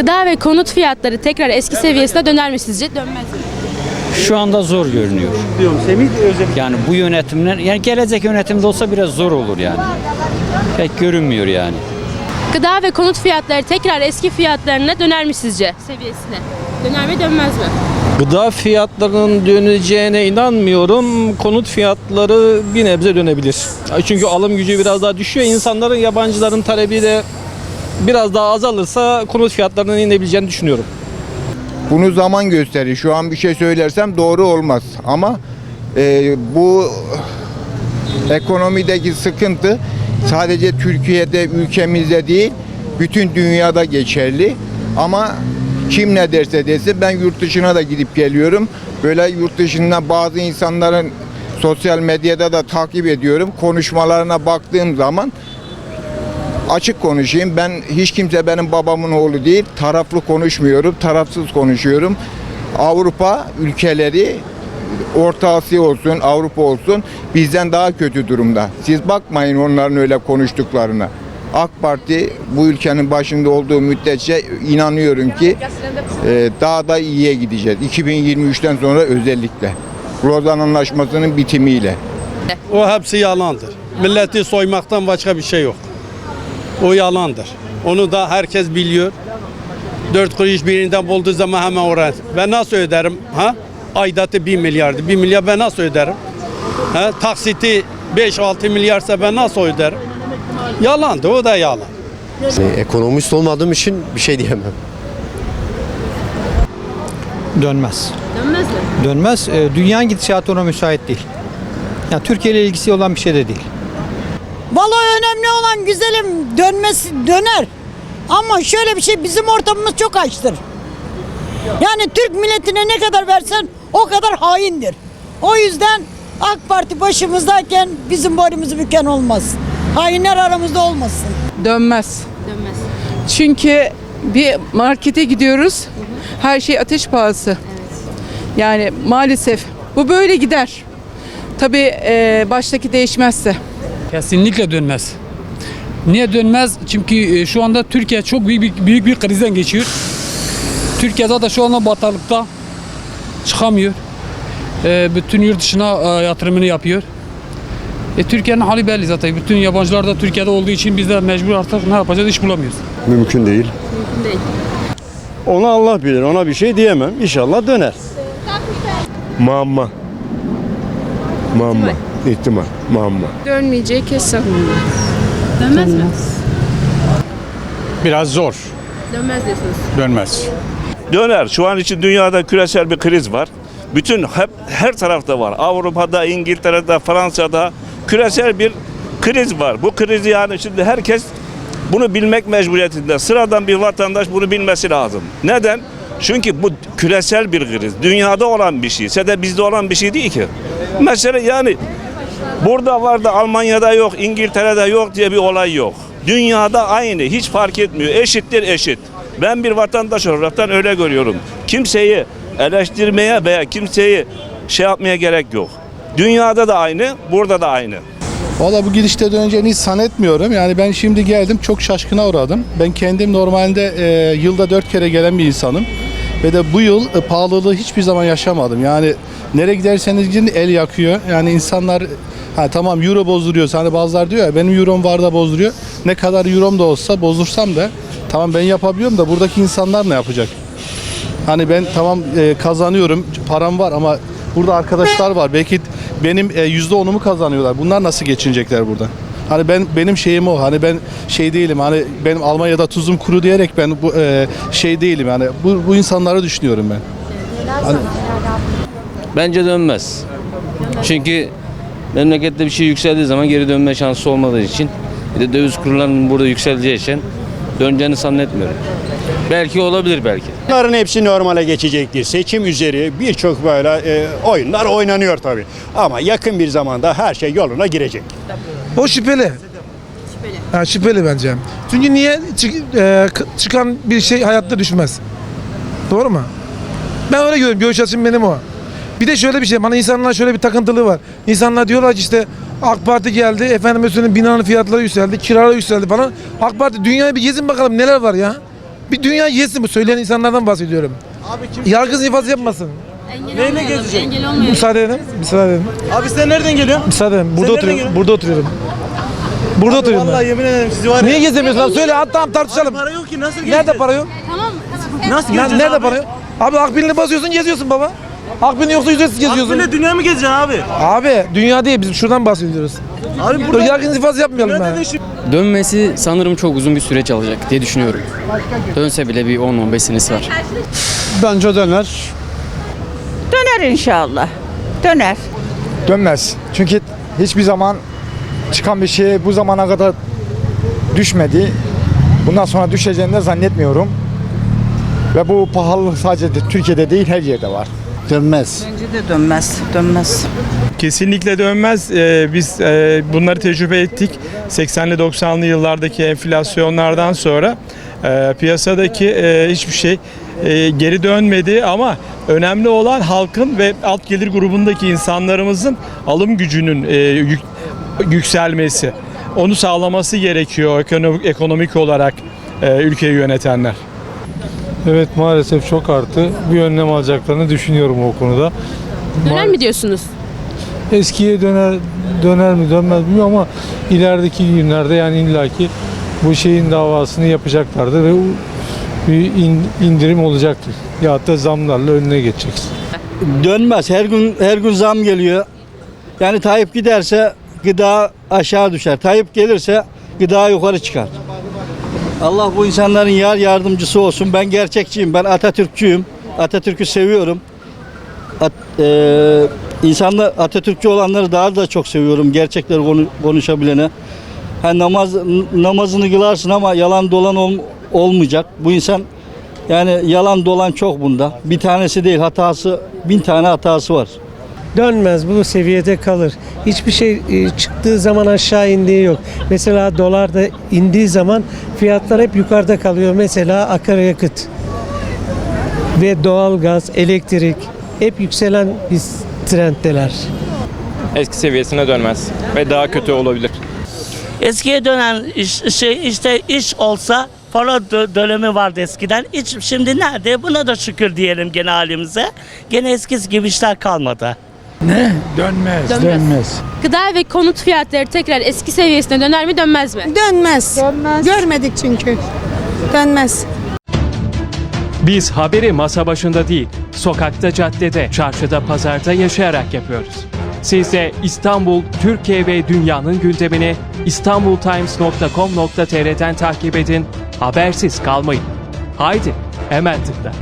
Gıda ve konut fiyatları tekrar eski seviyesine döner mi sizce? Dönmez mi? Şu anda zor görünüyor. Diyorum Semih özellikle. Yani bu yönetimler, yani gelecek yönetimde olsa biraz zor olur yani. Pek görünmüyor yani. Gıda ve konut fiyatları tekrar eski fiyatlarına döner mi sizce? Seviyesine. Döner mi dönmez mi? Gıda fiyatlarının döneceğine inanmıyorum. Konut fiyatları bir nebze dönebilir. Çünkü alım gücü biraz daha düşüyor. İnsanların, yabancıların talebi de biraz daha azalırsa konut fiyatlarının inebileceğini düşünüyorum. Bunu zaman gösterir. Şu an bir şey söylersem doğru olmaz. Ama e, bu ekonomideki sıkıntı sadece Türkiye'de, ülkemizde değil, bütün dünyada geçerli. Ama kim ne derse desin ben yurt dışına da gidip geliyorum. Böyle yurt dışında bazı insanların sosyal medyada da takip ediyorum. Konuşmalarına baktığım zaman açık konuşayım. Ben hiç kimse benim babamın oğlu değil. Taraflı konuşmuyorum. Tarafsız konuşuyorum. Avrupa ülkeleri Orta Asya olsun, Avrupa olsun bizden daha kötü durumda. Siz bakmayın onların öyle konuştuklarına. AK Parti bu ülkenin başında olduğu müddetçe inanıyorum ki e, daha da iyiye gideceğiz. 2023'ten sonra özellikle. Lozan Anlaşması'nın bitimiyle. O hepsi yalandır. Milleti soymaktan başka bir şey yok. O yalandır. Onu da herkes biliyor. Dört kuruş birinden bulduğu zaman hemen oraya. Ben nasıl öderim? Ha? Aidatı 1 milyardı. 1 milyar ben nasıl öderim? Ha? Taksiti 5-6 milyarsa ben nasıl öderim? Yalandı. O da yalan. Ekonomist olmadığım için bir şey diyemem. Dönmez. Dönmez mi? Dönmez. E, Dünyanın gidişatı ona müsait değil. Yani Türkiye ile ilgisi olan bir şey de değil. Vallahi önemli olan güzelim dönmesi döner. Ama şöyle bir şey bizim ortamımız çok açtır. Yani Türk milletine ne kadar versen o kadar haindir. O yüzden AK Parti başımızdayken bizim boynumuzu büken olmaz. Hainler aramızda olmasın. Dönmez. Dönmez. Çünkü bir markete gidiyoruz. Her şey ateş pahası. Yani maalesef bu böyle gider. Tabii e, baştaki değişmezse. Kesinlikle dönmez. Niye dönmez? Çünkü e, şu anda Türkiye çok büyük bir, büyük bir krizden geçiyor. Türkiye zaten şu anda bataklıkta çıkamıyor. E, bütün yurt dışına e, yatırımını yapıyor. E, Türkiye'nin hali belli zaten. Bütün yabancılar da Türkiye'de olduğu için biz de mecbur artık ne yapacağız iş bulamıyoruz. Mümkün değil. Mümkün değil. Onu Allah bilir. Ona bir şey diyemem. İnşallah döner. Muamma. Muamma. İhtimal. Muamma. Dönmeyeceği kesin. Dönmez mi? Biraz zor. Dönmez diyorsunuz. Dönmez. Döner. Şu an için dünyada küresel bir kriz var. Bütün hep her tarafta var. Avrupa'da, İngiltere'de, Fransa'da küresel bir kriz var. Bu krizi yani şimdi herkes bunu bilmek mecburiyetinde. Sıradan bir vatandaş bunu bilmesi lazım. Neden? Çünkü bu küresel bir kriz. Dünyada olan bir şey. Sadece bizde olan bir şey değil ki. Mesela yani burada var da Almanya'da yok, İngiltere'de yok diye bir olay yok. Dünyada aynı. Hiç fark etmiyor. Eşittir eşit. Ben bir vatandaş olaraktan öyle görüyorum. Kimseyi eleştirmeye veya kimseyi şey yapmaya gerek yok. Dünyada da aynı, burada da aynı. Valla bu gidişte döneceğini hiç zannetmiyorum. Yani ben şimdi geldim çok şaşkına uğradım. Ben kendim normalde e, yılda dört kere gelen bir insanım. Ve de bu yıl e, pahalılığı hiçbir zaman yaşamadım. Yani nereye giderseniz gidin el yakıyor. Yani insanlar ha tamam euro bozduruyorsa hani bazılar diyor ya benim eurom var da bozduruyor. Ne kadar eurom da olsa bozdursam da tamam ben yapabiliyorum da buradaki insanlar ne yapacak? Hani ben tamam e, kazanıyorum, param var ama burada arkadaşlar var. Belki benim e, yüzde onumu kazanıyorlar. Bunlar nasıl geçinecekler burada? Hani ben benim şeyim o. Hani ben şey değilim. Hani benim Almanya'da tuzum kuru diyerek ben bu e, şey değilim. Yani bu, bu insanları düşünüyorum ben. Bence dönmez. Çünkü memlekette bir şey yükseldiği zaman geri dönme şansı olmadığı için bir de döviz kurlarının burada yükseleceği için döneceğini zannetmiyorum. Belki olabilir belki. Bunların hepsi normale geçecektir. Seçim üzeri birçok böyle e, oyunlar oynanıyor tabii. Ama yakın bir zamanda her şey yoluna girecek. O şüpheli. Şüpheli. Ha, şüpheli bence. Çünkü niye Çık- e, k- çıkan bir şey hayatta düşmez. Doğru mu? Ben öyle görüyorum. Görüş açım benim o. Bir de şöyle bir şey. Bana insanlar şöyle bir takıntılı var. İnsanlar diyorlar ki işte AK Parti geldi. Efendim söyleyeyim binanın fiyatları yükseldi. Kiralar yükseldi falan. AK Parti dünyayı bir gezin bakalım neler var ya. Bir dünya yesin bu söyleyen insanlardan bahsediyorum. Yargısız infaz yapmasın. Neyle gezecek? Engel olmayalım. Müsaade edin. Müsaade edin. Abi sen nereden geliyorsun? Müsaade edin. Burada nereden oturuyorum. geliyorsun? Burada oturuyorum. Burada oturuyorum ben. yemin ederim sizi var Niye gezemiyorsun abi? Söyle hatta tamam tartışalım. Para yok ki nasıl Nerede para yok? Tamam. Nasıl Nerede, nerede para yok? Abi akbilini basıyorsun geziyorsun baba. Akbilin yoksa ücretsiz geziyorsun. dünya mı gezeceksin abi? Abi dünya değil biz şuradan bahsediyoruz. Abi Dur yargısız infaz yapmayalım ben. Dönmesi sanırım çok uzun bir süreç alacak diye düşünüyorum. Dönse bile bir 10-15 senesi var. Bence döner. Döner inşallah. Döner. Dönmez. Çünkü hiçbir zaman çıkan bir şey bu zamana kadar düşmedi. Bundan sonra düşeceğini de zannetmiyorum. Ve bu pahalılık sadece de Türkiye'de değil her yerde var. Dönmez. Bence de dönmez. Dönmez. Kesinlikle dönmez. Ee, biz e, bunları tecrübe ettik. 80'li 90'lı yıllardaki enflasyonlardan sonra e, piyasadaki e, hiçbir şey e, geri dönmedi ama önemli olan halkın ve alt gelir grubundaki insanlarımızın alım gücünün e, yük- yükselmesi. Onu sağlaması gerekiyor ekonomik, ekonomik olarak e, ülkeyi yönetenler. Evet maalesef çok arttı. Bir önlem alacaklarını düşünüyorum o konuda. Döner mi diyorsunuz? Eskiye döner döner mi dönmez bilmiyorum ama ilerideki günlerde yani illaki bu şeyin davasını yapacaklardır ve bir in- indirim olacaktır. Ya da zamlarla önüne geçeceksin. Dönmez. Her gün her gün zam geliyor. Yani Tayyip giderse gıda aşağı düşer. Tayyip gelirse gıda yukarı çıkar. Allah bu insanların yar yardımcısı olsun. Ben gerçekçiyim. Ben Atatürkçüyüm. Atatürk'ü seviyorum. At, eee, insanlar Atatürkçü olanları daha da çok seviyorum. Gerçekleri konu, konuşabilene. Ha, namaz namazını kılarsın ama yalan dolan ol- olmayacak. Bu insan yani yalan dolan çok bunda. Bir tanesi değil hatası bin tane hatası var. Dönmez bu seviyede kalır. Hiçbir şey e, çıktığı zaman aşağı indiği yok. Mesela dolar da indiği zaman fiyatlar hep yukarıda kalıyor. Mesela akaryakıt ve doğalgaz, elektrik hep yükselen biz trenddeler. Eski seviyesine dönmez ve daha kötü olabilir. Eskiye dönen iş, şey işte iş olsa para dö- dönemi vardı eskiden. Hiç, şimdi nerede? Buna da şükür diyelim gene halimize. Gene eskisi gibi işler kalmadı. Dönmez. Dönmez. Gıda ve konut fiyatları tekrar eski seviyesine döner mi dönmez mi? Dönmez. Görmedik çünkü. Dönmez. Biz haberi masa başında değil, sokakta, caddede, çarşıda, pazarda yaşayarak yapıyoruz. Siz de İstanbul, Türkiye ve dünyanın gündemini istanbultimes.com.tr'den takip edin, habersiz kalmayın. Haydi, hemen tıkla.